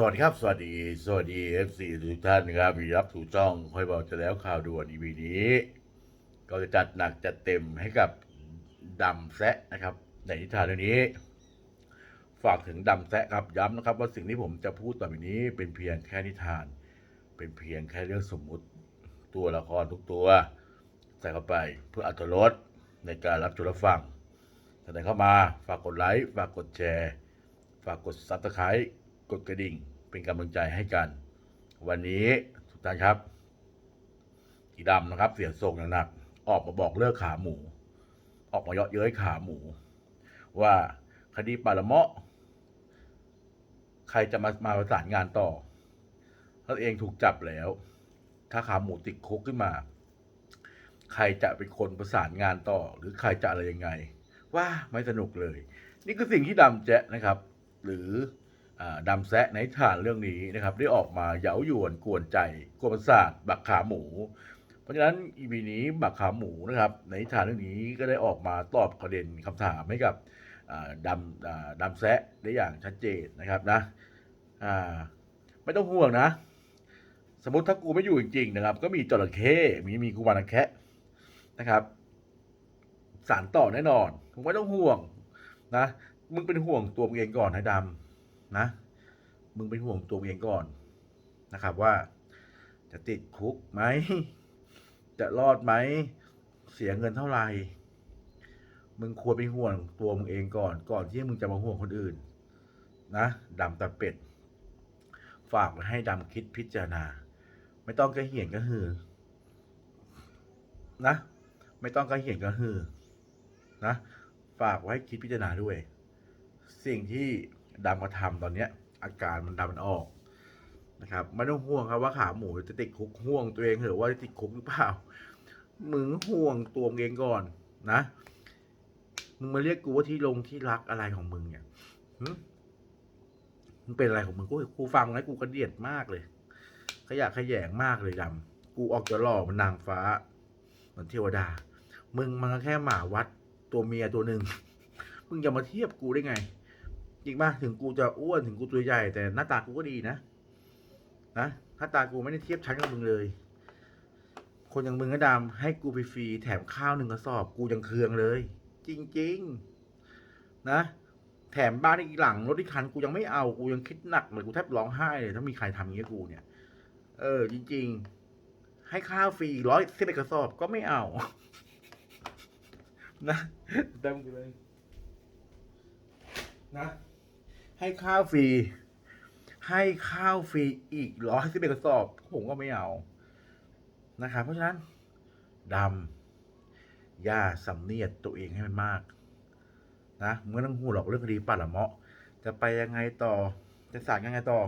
สวัสดีครับ สวัสดี สวัสดี FC ทุกท่านครับมีรับถูกจ้องค่อยบอกจะแล้วข่าวด่วน EP นี้ ก็จะจัดหนักจัดเต็มให้กับดำแซะนะครับ ในนิทานเรื่องนี้ ฝากถึงดำแซะครับย้ำนะครับ ว่าสิ่งที่ผมจะพูดต่อไปนี้ เป็นเพียงแค่นิทาน เป็นเพียงแค่เรื่องสมมุติตัวละครทุกตัว ใส่เข้าไปเพื่ออัตรสในการรับชมรับฟังท่านใดเข้ามาฝากกดไลค์ฝากกดแชร์ ฝากกดซับสไครต์ กดกระดิ่งเป็นกำลังใจให้กัน วันนี้ทุกท่านครับอีดำนะครับ เสียงโศกหนักๆออกมาบอกเลิกขาหมู ออกมาเยาะเย้ยขาหมู ว่าคดีปาละเมาะ ใครจะมามาประสานงานต่อถ้าเองถูกจับแล้ว ถ้าขาหมูติดคุกขึ้นมา ใครจะเป็นคนประสานงานต่อ หรือใครจะอะไรยังไง ว่าไม่สนุกเลย นี่คือสิ่งที่ดำแจ๊ะนะครับ หรือ ดำแซะในฐานเรื่องนี้นะครับ ได้ออกมาเย้ายวนกวนใจกวนประสาทบักขาหมู เพราะฉะนั้นอีพีนี้บักขาหมูนะครับ ในฐานเรื่องนี้ก็ได้ออกมาตอบประเด็นคำถามให้กับดำดำแซะได้อย่างชัดเจนนะครับนะไม่ต้องห่วงนะ สมมติถ้ากูไม่อยู่จริงๆนะครับ ก็มีจระเข้มีมีกุมารแคะนะครับ สารต่อแน่นอนมึงไม่ต้องห่วงนะมึงเป็นห่วงตัวมึงเองก่อนนะดำ นะ มึงเป็นห่วงตัวเองก่อนนะครับว่า จะติดคุกไหม จะรอดไหม เสียเงินเท่าไหร่ มึงควรเป็นห่วงตัวมึงเองก่อน ก่อนที่มึงจะมาห่วงคนอื่น นะดำตาเป็ด ฝากไว้ให้ดำคิดพิจารณา ไม่ต้องกระเหียนกระหือ นะ ไม่ต้องกระเหียนกระหือ นะ ฝากไว้คิดพิจารณาด้วย สิ่งที่ ดำมาทำตอนเนี้ย อาการมันดำมันออกนะครับไม่ต้องห่วงครับว่าขาหมูจะติดคุกห่วงตัวเองเหรอว่าติดคุกหรือเปล่ามึงห่วงตัวเองก่อนนะมึงมาเรียกกูว่าที่ลงที่รักอะไรของมึงเนี่ยมึงเป็นอะไรของมึงกูกูฟังแล้วกูกระเดียดมากเลย ขยะขยงมากเลยดำกูออกจะหล่อเหมันนางฟ้า เหมือนเทวดา มึงมันก็แค่หมาวัดตัวเมียตัวหนึ่งมึงจะมาเทียบกูได้ไง จริงป่ะถึงกูจะอ้วนถึงกูตัวใหญ่แต่หน้าตากูก็ดีนะนะหน้าตากูไม่ได้เทียบชั้นกับมึงเลย คนอย่างมึงก็ดำให้กูไปฟรีแถมข้าวหนึ่งกระสอบ กูยังเคืองเลย จริงๆ นะแถมบ้านอีกหลังรถอีกคันกูยังไม่เอากูยังคิดหนักเลยกูแทบร้องไห้เลยถ้ามีใครทำอย่างเงี้กูเนี่ย เออ จริง ๆ ให้ข้าวฟรีร้อยสิบเอ็ดกระสอบก็ไม่เอา นะเต็มกันเลย นะ ให้ข้าวฟรี ให้ข้าวฟรีอีกร้อยสิบเอ็ดกระสอบ ผมก็ไม่เอานะครับเพราะฉะนั้นดำอย่าสำเนียดตัวเองให้มันมากนะมึงไม่ต้องหูหรอกเรื่องคดีปัดละเมาะ จะไปยังไงต่อจะสารยังไงต่อ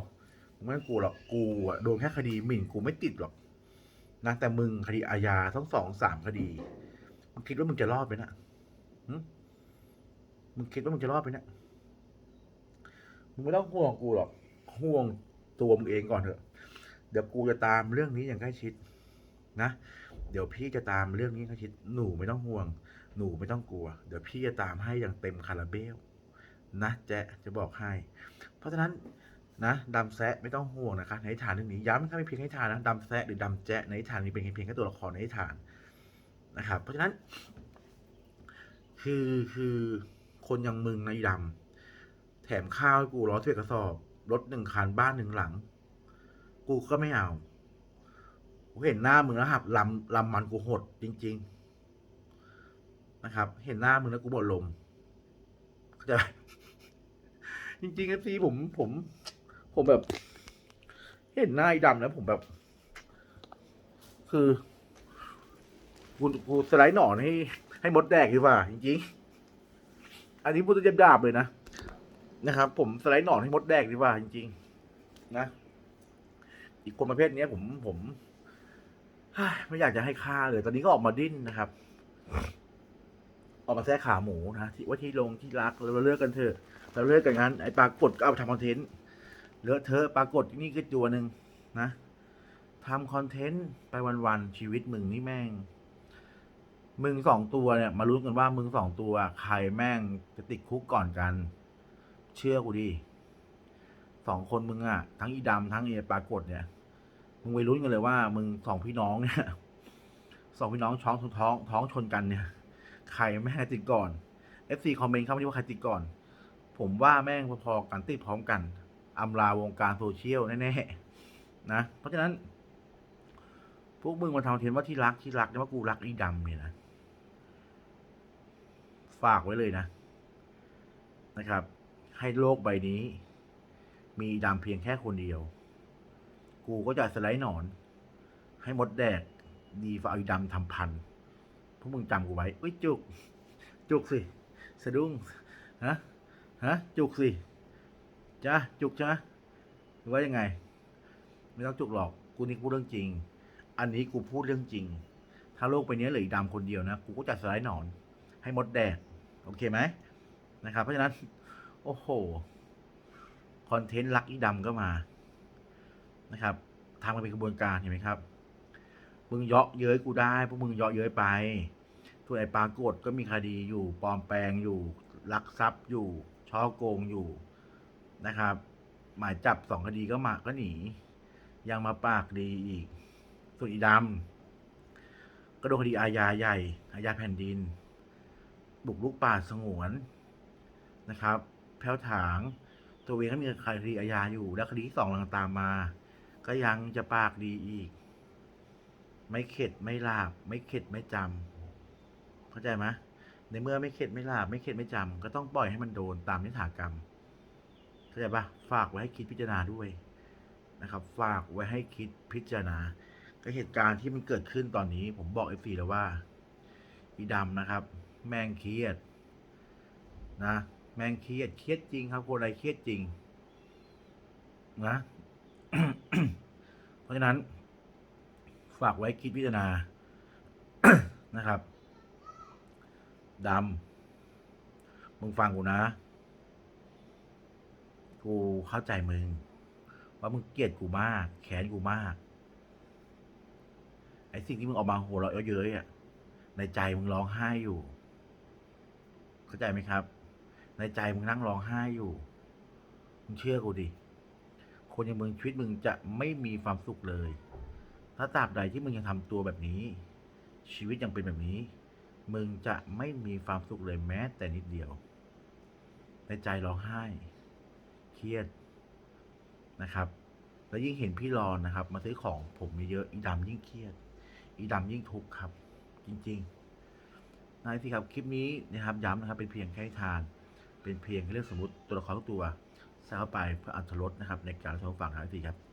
มึงไม่ต้องกูหรอกกูอะโดนแค่คดีหมิ่นกูไม่ติดหรอกนะแต่มึงคดีอาญาทั้งสองสามคดีมึงคิดว่ามึงจะรอดไหมนะมึงคิดว่ามึงจะรอดไหมนะ ไม่ต้องห่วงกูหรอกห่วงตัวมึงเองก่อนเถอะ เดี๋ยวกูจะตามเรื่องนี้อย่างใกล้ชิดนะ เดี๋ยวพี่จะตามเรื่องนี้ใกล้ชิด หนูไม่ต้องห่วง หนูไม่ต้องกลัว เดี๋ยวพี่จะตามให้อย่างเต็มคาราเบลนะแจ๊จะบอกให้ เพราะฉะนั้นนะดำแซะไม่ต้องห่วงนะคะในนิทานเรื่องนี้ย้ำถ้าไม่เพียงให้ทานนะดำแซะหรือดำแจ๊ในนิทานนี้เป็นเพียงแค่ตัวละครในนิทานนะครับ เพราะฉะนั้น คือคือคนอย่างมึงในดำ ถมข้าวให้กูร้อยเท่กระสอบ รถหนึ่งคันบ้านหนึ่งหลัง กูก็ไม่เอา กูเห็นหน้ามึงแล้วครับลำลำมันกูหดจริง ๆ นะครับ เห็นหน้ามึงแล้วกูหมดลมเข้าใจจริงๆเอฟซีผมผม ผมแบบ เห็นหน้าไอ้ดำแล้วผมแบบ คือกูกูสไลด์หนอนให้ให้มดแดกดีกว่าจริงๆ อันนี้พูดจะเจ็บดาบเลยนะ นะครับ ผมสไลด์หนอนให้มดแดกดีกว่าจริง ๆ นะ อีกคนประเภทเนี้ยผมผมไม่อยากจะให้ฆ่าเลย ตอนนี้ก็ออกมาดิ้นนะครับ ออกมาแทะขาหมูนะที่ว่าที่ลงที่รักเราเลิกกันเถอะเราเลิกกันงั้นไอ้ปรากฏก็เอาทำคอนเทนต์เลอะเทอะปรากฏนี่คือตัวหนึ่งนะทำคอนเทนต์ไปวันๆชีวิตมึงนี่แม่ง มึงสองตัวเนี่ย มารู้กันว่ามึงสองตัวใครแม่งจะติดคุกก่อนกัน เชื่อกูดิสองคนมึงอะทั้งอีดำทั้งเอปรากฏเนี่ย มึงไปลุ้นกันเลยว่า มึงสองพี่น้องเนี่ยสองพี่น้องช้องท้องท้องชนกันเนี่ยใครแม่งติดก่อน FC คอมเมนต์เข้ามาที่ว่าใครติดก่อน ผมว่าแม่งพอๆกันติดพร้อมกันอำลาวงการโซเชียลแน่ๆนะเพราะฉะนั้น พวกมึงมาทำเทนต์ว่าที่รักที่รักเนี่ยว่ากูรักอีดำเนี่ยนะฝากไว้เลยนะนะครับ ให้โลกใบนี้ มีดำเพียงแค่คนเดียว กูก็จะสไลด์หนอน ให้มดแดก ดีฝ่าอีดำทำพันธุ์พวกมึงจำกูไว้เอ้ยจุก จุกสิ สะดุ้ง ฮะ ฮะ จุกสิจ้าจุกจ้าหรือว่ายังไง ไม่ต้องจุกหรอก กูนี่กูดเรื่องจริง อันนี้กูพูดเรื่องจริง ถ้าโลกไปนี้เหลืออีดำคนเดียวนะ กูก็จะสไลด์หนอน ให้มดแดก โอเคไหมนะครับ เพราะฉะนั้น โอ้โห คอนเทนต์ลักอีดำก็มา นะครับทำกันเป็นกระบวนการเห็นไหมครับ มึงเยาะเย้ยกูได้ พวกมึงเยาะเย้ยไปส่วนไอ้ปรากฏก็มีคดีอยู่ ปลอมแปลงอยู่ ลักทรัพย์อยู่ ช่อโกงอยู่ นะครับ หมายจับสองคดีก็มาก็หนี ยังมาปากดีอีก ส่วนอีดำก็โดนคดีอาญาใหญ่ อาญาแผ่นดิน บุกลุกป่าสงวนนะครับ แผ้วถาง ตัวเองก็มีคดีอาญาอยู่ แล้วคดีที่สองกำลังตามมา ก็ยังจะปากดีอีก ไม่เข็ดไม่ลาบ ไม่เข็ดไม่จำเข้าใจไหมในเมื่อไม่เข็ดไม่ลาบ ไม่เข็ดไม่จำก็ต้องปล่อยให้มันโดนตามนิถากรรมเข้าใจปะฝากไว้ให้คิดพิจารณาด้วยนะครับ ฝากไว้ให้คิดพิจารณาก็เหตุการณ์ที่มันเกิดขึ้นตอนนี้ ผมบอกเอฟซีแล้วว่าอีดำนะครับ แม่งเครียดนะ แม่งเครียดเครียดจริงครับคนอะไรเครียดจริง นะ เพราะฉะนั้น ฝากไว้คิดพิจารณา นะครับดำมึงฟังกูนะ กูเข้าใจมึง ว่ามึงเกลียดกูมากแค้นกูมาก ไอ้สิ่งที่มึงออกมาโหเราะเยอะเย้ยอะในใจมึงร้องไห้อยู่ เข้าใจไหมครับ ในใจมึงนั่งร้องไห้อยู่มึงเชื่อกูดิคนอย่างมึงชีวิตมึงจะไม่มีความสุขเลย ถ้าตราบใดที่มึงยังทำตัวแบบนี้ ชีวิตยังเป็นแบบนี้ มึงจะไม่มีความสุขเลยแม้ แต่นิดเดียว ในใจร้องไห้ เครียดนะครับ แล้วยิ่งเห็นพี่รอนนะครับ มาซื้อของผมเยอะอีดำยิ่งเครียด อีดำยิ่งทุกข์ครับ จริงๆนายสิครับคลิปนี้นะครับย้ำนะครับเป็นเพียงแค่ทาน เป็นเพียงแค่เรื่องสมมติตัวละครทุกตัวสร้าไปเพื่ออัตรสนะครับ ในการรับชมฟังครับสิครับ